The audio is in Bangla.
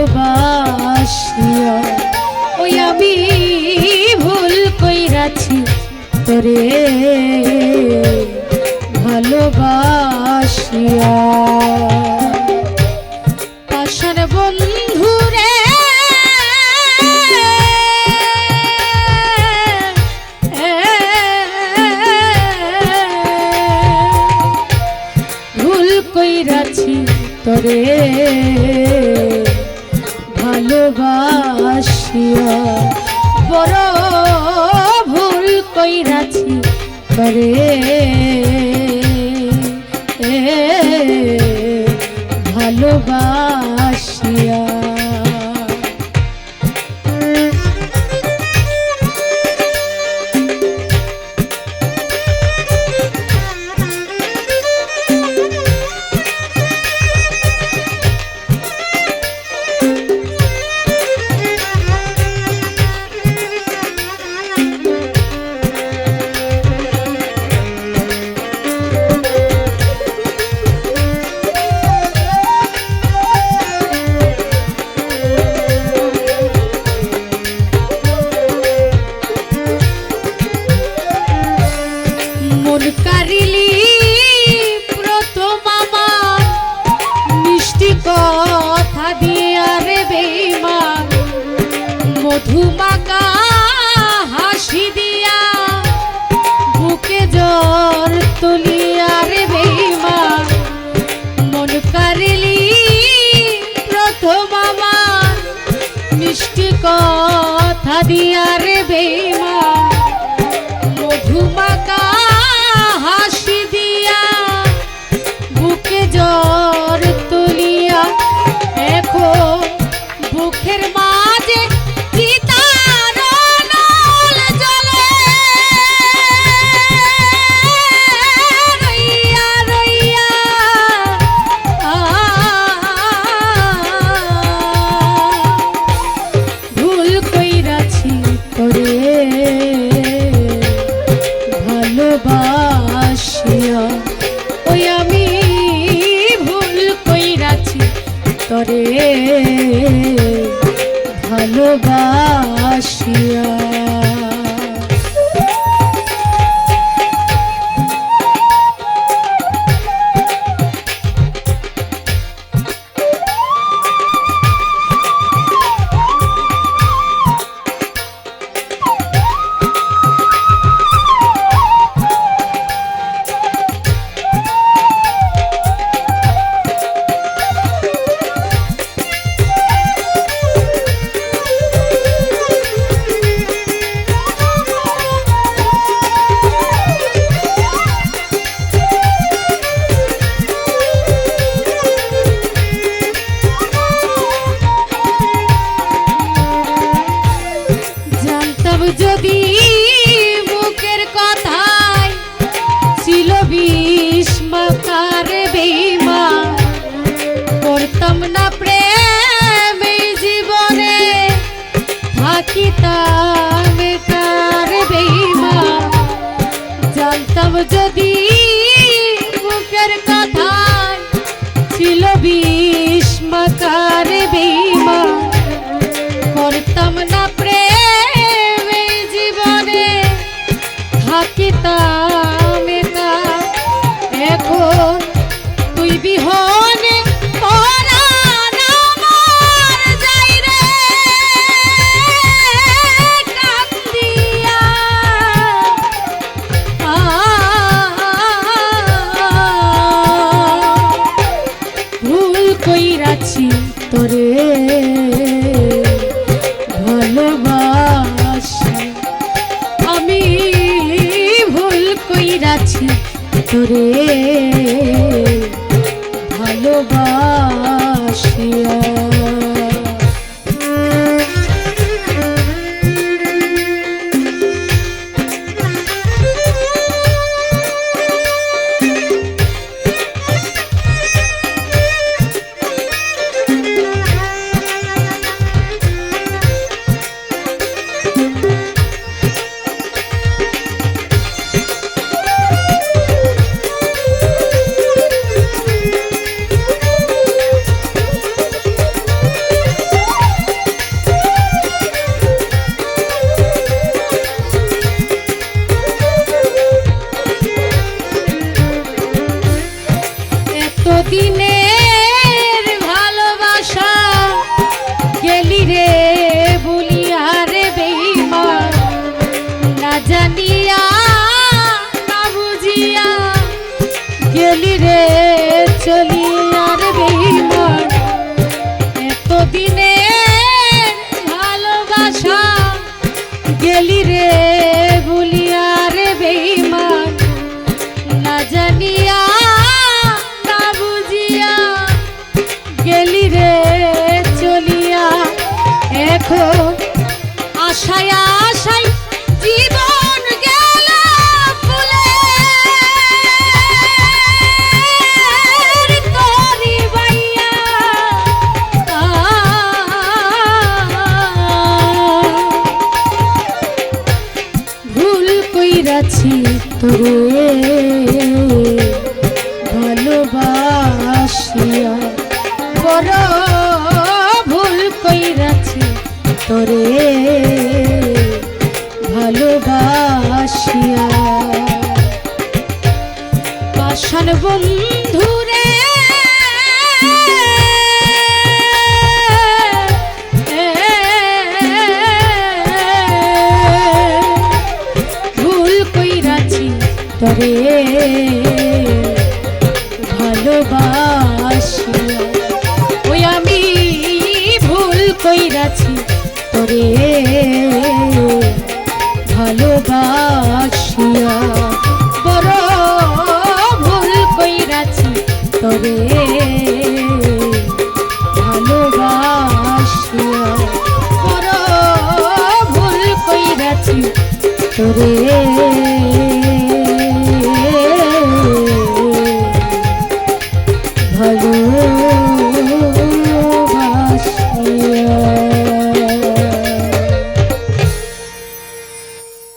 ভালোবাসিয়া ওই আমি ভুল কইরাছি তোরে। তোরে ভালোবাসিয়া বড় ভুল কইরাছি তোরে মধুমাকা হাসি দিয়া, বুকে জ্বর তুলিয়া রে বেইমান। মন কারিলি মিষ্টি কথা দিয়া রে বেইমান। মধুমাকা হাসি দিয়া, বুকে জ্বর তুলিয়া, এখন বুকের মাঝে ভালোবাসিয়া। জানতাম যদি মুখের কথায় ছিল বিষ মাতার বেমা করতাম না প্রেম জীবনে, থাকিতাম কার বেমা জানতাম যদি তোরে ভালোবাসিয়া গেলি রে। কইরাছি তোরে ভালোবাসিয়া তরে ভালোবাসিয়া ওই আমি ভুল কইরাছি তরে ভালোবাসিয়া বড় ভুল কইরাছি তরে ভালোবাসিয়া বড় ভুল কইরাছি তোরে